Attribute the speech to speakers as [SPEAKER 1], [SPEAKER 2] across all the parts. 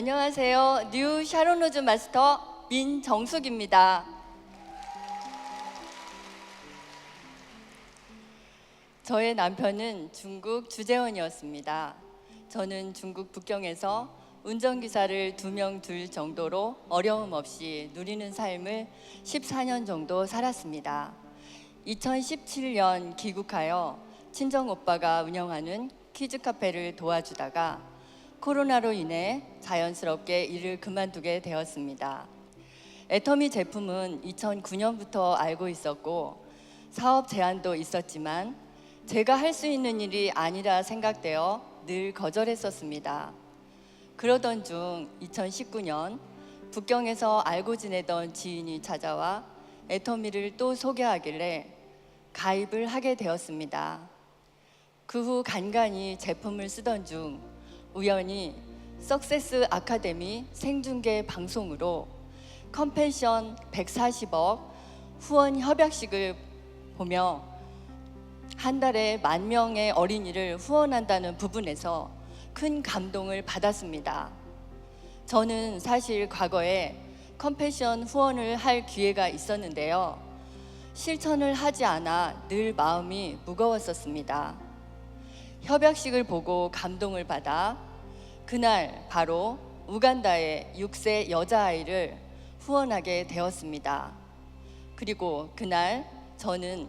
[SPEAKER 1] 안녕하세요. 뉴 샤론로즈 마스터 민정숙입니다. 저의 남편은 중국 주재원이었습니다. 저는 중국 북경에서 운전기사를 두 명 둘 정도로 어려움 없이 누리는 삶을 14년 정도 살았습니다. 2017년 귀국하여 친정 오빠가 운영하는 키즈 카페를 도와주다가 코로나로 인해 자연스럽게 일을 그만두게 되었습니다. 애터미 제품은 2009년부터 알고 있었고 사업 제안도 있었지만 제가 할 수 있는 일이 아니라 생각되어 늘 거절했었습니다. 그러던 중 2019년 북경에서 알고 지내던 지인이 찾아와 애터미를 또 소개하길래 가입을 하게 되었습니다. 그 후 간간히 제품을 쓰던 중 우연히 석세스 아카데미 생중계 방송으로 컴펜션 140억 후원 협약식을 보며 한 달에 만 명의 어린이를 후원한다는 부분에서 큰 감동을 받았습니다. 저는 사실 과거에 컴패션 후원을 할 기회가 있었는데요. 실천을 하지 않아 늘 마음이 무거웠었습니다. 협약식을 보고 감동을 받아 그날 바로 우간다의 6세 여자아이를 후원하게 되었습니다. 그리고 그날 저는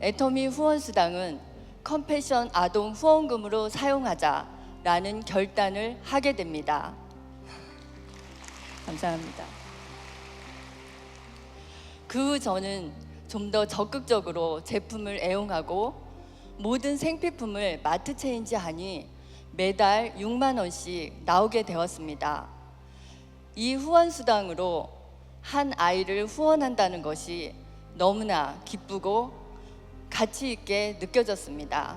[SPEAKER 1] 애터미 후원수당은 컴패션 아동 후원금으로 사용하자라는 결단을 하게 됩니다. 감사합니다. 그 후 저는 좀 더 적극적으로 제품을 애용하고 모든 생필품을 마트 체인지 하니 매달 6만 원씩 나오게 되었습니다. 이 후원 수당으로 한 아이를 후원한다는 것이 너무나 기쁘고 가치 있게 느껴졌습니다.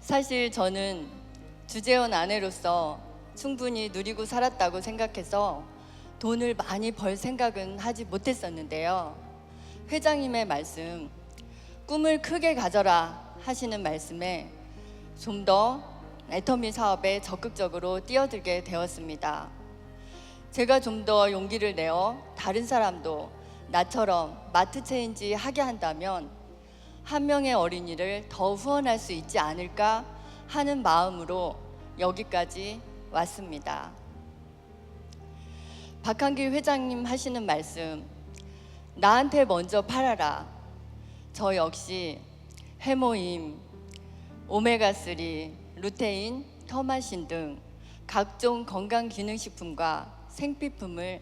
[SPEAKER 1] 사실 저는 주재원 아내로서 충분히 누리고 살았다고 생각해서 돈을 많이 벌 생각은 하지 못했었는데요. 회장님의 말씀, 꿈을 크게 가져라 하시는 말씀에 좀 더 애터미 사업에 적극적으로 뛰어들게 되었습니다. 제가 좀 더 용기를 내어 다른 사람도 나처럼 마트 체인지 하게 한다면 한 명의 어린이를 더 후원할 수 있지 않을까 하는 마음으로 여기까지 왔습니다. 박한길 회장님 하시는 말씀, 나한테 먼저 팔아라. 저 역시 해모임, 오메가3, 루테인, 터마신 등 각종 건강기능식품과 생필품을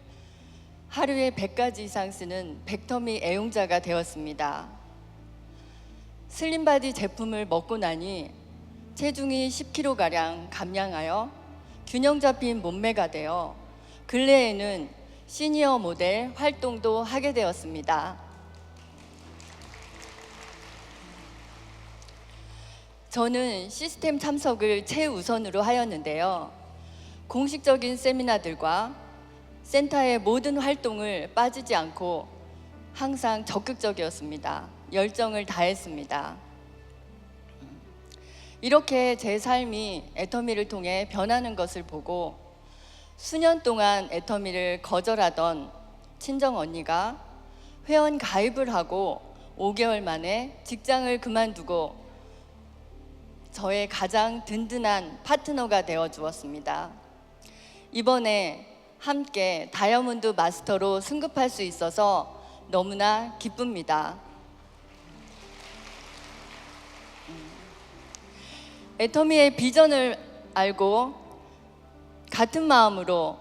[SPEAKER 1] 하루에 100가지 이상 쓰는 백터미 애용자가 되었습니다. 슬림바디 제품을 먹고 나니 체중이 10kg가량 감량하여 균형 잡힌 몸매가 되어 근래에는 시니어 모델 활동도 하게 되었습니다. 저는 시스템 참석을 최우선으로 하였는데요. 공식적인 세미나들과 센터의 모든 활동을 빠지지 않고 항상 적극적이었습니다. 열정을 다했습니다. 이렇게 제 삶이 애터미를 통해 변하는 것을 보고 수년 동안 애터미를 거절하던 친정 언니가 회원 가입을 하고 5개월 만에 직장을 그만두고 저의 가장 든든한 파트너가 되어 주었습니다. 이번에 함께 다이아몬드 마스터로 승급할 수 있어서 너무나 기쁩니다. 애터미의 비전을 알고 같은 마음으로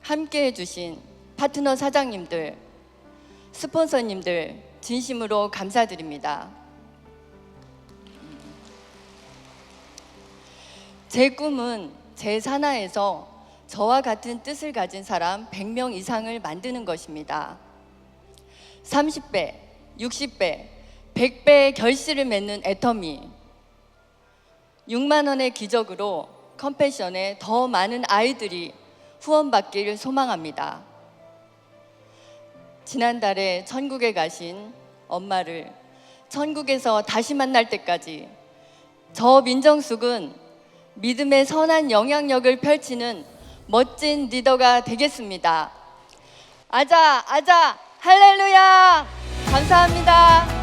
[SPEAKER 1] 함께 해주신 파트너 사장님들, 스폰서님들 진심으로 감사드립니다. 제 꿈은 제 산하에서 저와 같은 뜻을 가진 사람 100명 이상을 만드는 것입니다. 30배, 60배, 100배의 결실을 맺는 애터미. 6만 원의 기적으로 컴패션에 더 많은 아이들이 후원받기를 소망합니다. 지난달에 천국에 가신 엄마를 천국에서 다시 만날 때까지 저 민정숙은 믿음의 선한 영향력을 펼치는 멋진 리더가 되겠습니다. 아자, 아자, 할렐루야! 감사합니다.